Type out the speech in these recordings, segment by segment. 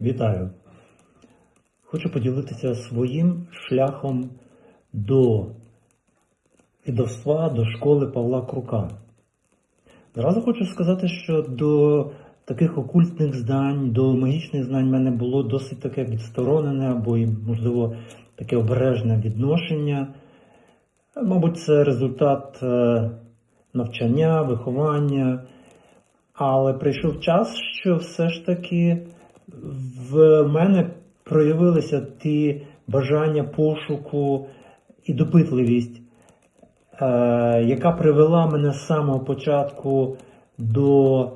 Вітаю! Хочу поділитися своїм шляхом до відовства до школи Павла Крука. Зразу хочу сказати, що до таких окультних знань, до магічних знань в мене було досить таке відсторонене або, можливо, таке обережне відношення. Мабуть, це результат е, навчання, виховання. Але прийшов час, що все ж таки в мене проявилися ті бажання пошуку і допитливість, е, яка привела мене з самого початку до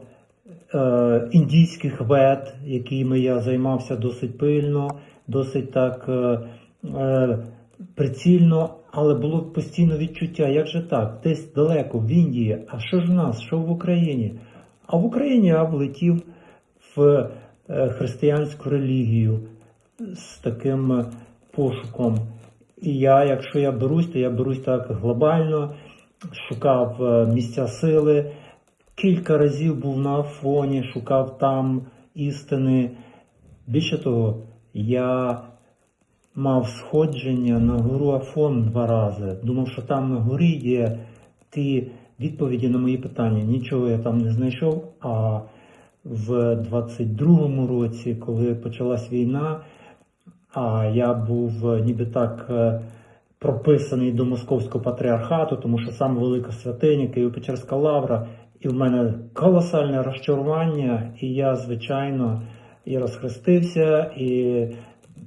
е, індійських вед, якими я займався досить пильно, досить так е, прицільно, але було постійно відчуття, як же так, десь далеко, в Індії, а що ж в нас, що в Україні? А в Україні я влетів в християнську релігію з таким е, пошуком. І я, якщо я берусь, то я берусь так глобально, шукав е, місця сили. Кілька разів був на Афоні, шукав там істини. Більше того, я мав сходження на гору Афон два рази. Думав, що там на горі є ті відповіді на мої питання. Нічого я там не знайшов. А в 22-му році, коли почалась війна, а я був е, ніби так е, прописаний до московського патріархату, тому що саме велика святиня, Києво-Печерська лавра, і в мене колосальне розчарування, і я, звичайно, і розхрестився, і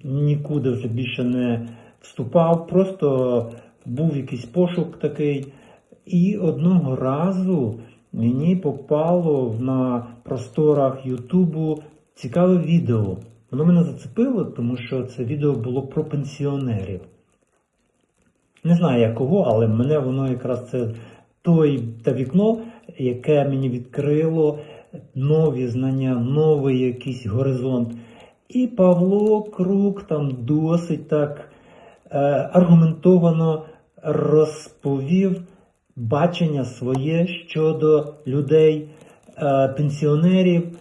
нікуди вже більше не вступав. Просто був якийсь пошук такий. І одного разу мені попало на просторах Ютубу цікаве відео. Воно мене зацепило, тому що це відео було про пенсіонерів. Не знаю я кого, але мене воно якраз це той те вікно, яке мені відкрило нові знання, новий якийсь горизонт. І Павло Крук там досить так е, аргументовано розповів бачення своє щодо людей, е, пенсіонерів.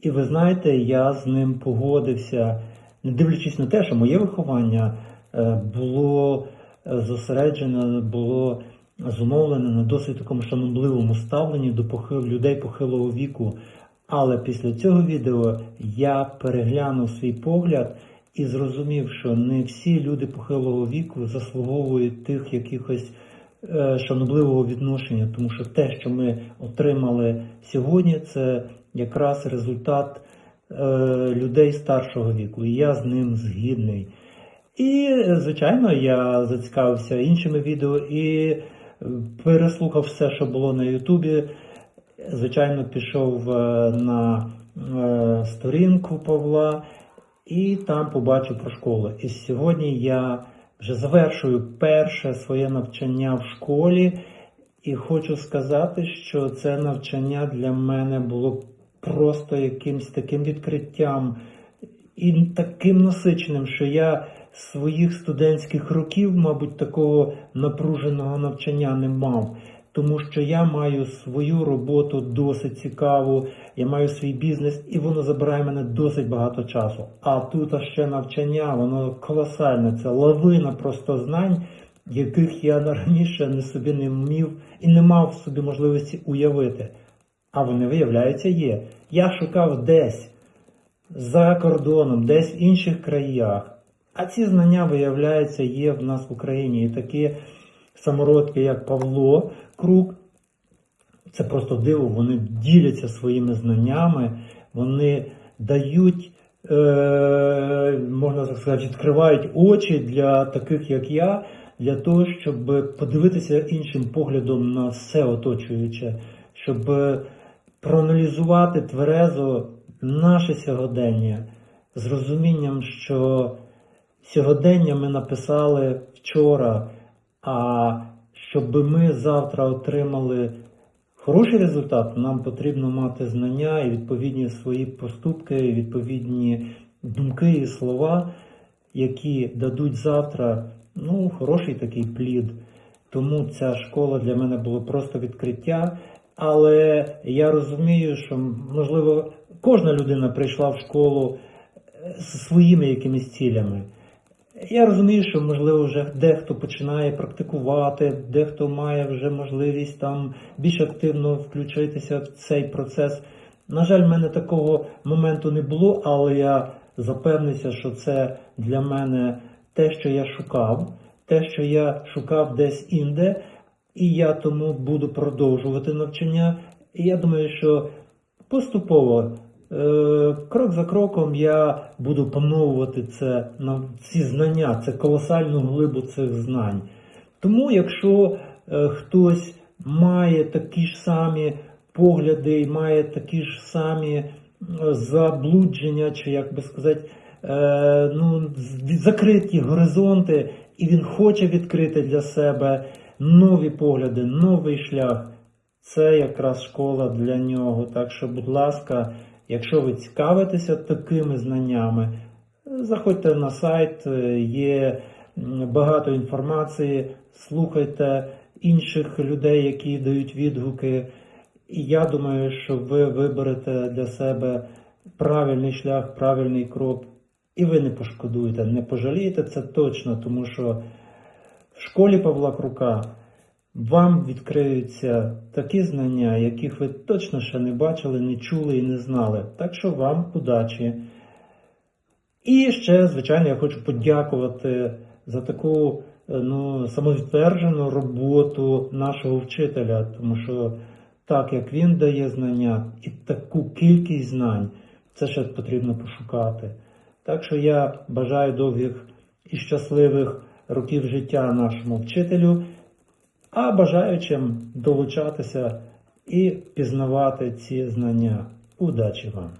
І ви знаєте, я з ним погодився, не дивлячись на те, що моє виховання е, було зосереджене, було зумовлене на досить такому шанобливому ставленні до похил, людей похилого віку. Але після цього відео я переглянув свій погляд і зрозумів, що не всі люди похилого віку заслуговують тих якихось шанобливого відношення, тому що те, що ми отримали сьогодні, це якраз результат е, людей старшого віку, і я з ним згідний. І, звичайно, я зацікавився іншими відео і е, переслухав все, що було на Ютубі. Звичайно, пішов е, на е, сторінку Павла і там побачив про школу. І сьогодні я вже завершую перше своє навчання в школі, і хочу сказати, що це навчання для мене було просто якимсь таким відкриттям і таким насиченим, що я своїх студентських років, мабуть, такого напруженого навчання не мав. Тому що я маю свою роботу досить цікаву, я маю свій бізнес, і воно забирає мене досить багато часу. А тут ще навчання, воно колосальне, це лавина просто знань, яких я раніше не собі не вмів і не мав собі можливості уявити. А вони, виявляється, є. Я шукав десь за кордоном, десь в інших краях. А ці знання, виявляється, є в нас в Україні. І такі самородки, як Павло Крук, це просто диво, вони діляться своїми знаннями, вони дають, е, можна так сказати, відкривають очі для таких, як я, для того, щоб подивитися іншим поглядом на все оточуюче, щоб проаналізувати тверезо наше сьогодення з розумінням, що сьогодення ми написали вчора, а щоб ми завтра отримали хороший результат, нам потрібно мати знання і відповідні свої поступки, і відповідні думки і слова, які дадуть завтра ну, хороший такий плід. Тому ця школа для мене було просто відкриття. Але я розумію, що можливо кожна людина прийшла в школу зі своїми якимись цілями. Я розумію, що можливо вже дехто починає практикувати, дехто має вже можливість там більш активно включитися в цей процес. На жаль, в мене такого моменту не було, але я запевнився, що це для мене те, що я шукав, те, що я шукав десь інде, і я тому буду продовжувати навчання. І я думаю, що поступово, крок за кроком, я буду пановувати це ці знання, це колосальну глибу цих знань. Тому, якщо е, хтось має такі ж самі погляди і має такі ж самі е, заблудження, чи як би сказати, е, ну, закриті горизонти, і він хоче відкрити для себе нові погляди, новий шлях. Це якраз школа для нього. Так що, будь ласка, якщо ви цікавитеся такими знаннями, заходьте на сайт, є багато інформації, слухайте інших людей, які дають відгуки. І я думаю, що ви виберете для себе правильний шлях, правильний крок, і ви не пошкодуєте, не пожалієте це точно, тому що в школі Павла Крука вам відкриються такі знання, яких ви точно ще не бачили, не чули і не знали. Так що вам удачі. І ще, звичайно, я хочу подякувати за таку е, ну, самовідтверджену роботу нашого вчителя, тому що так як він дає знання і таку кількість знань, це ще потрібно пошукати. Так що я бажаю довгих і щасливих років життя нашому вчителю, а бажаючим долучатися і пізнавати ці знання. Удачі вам!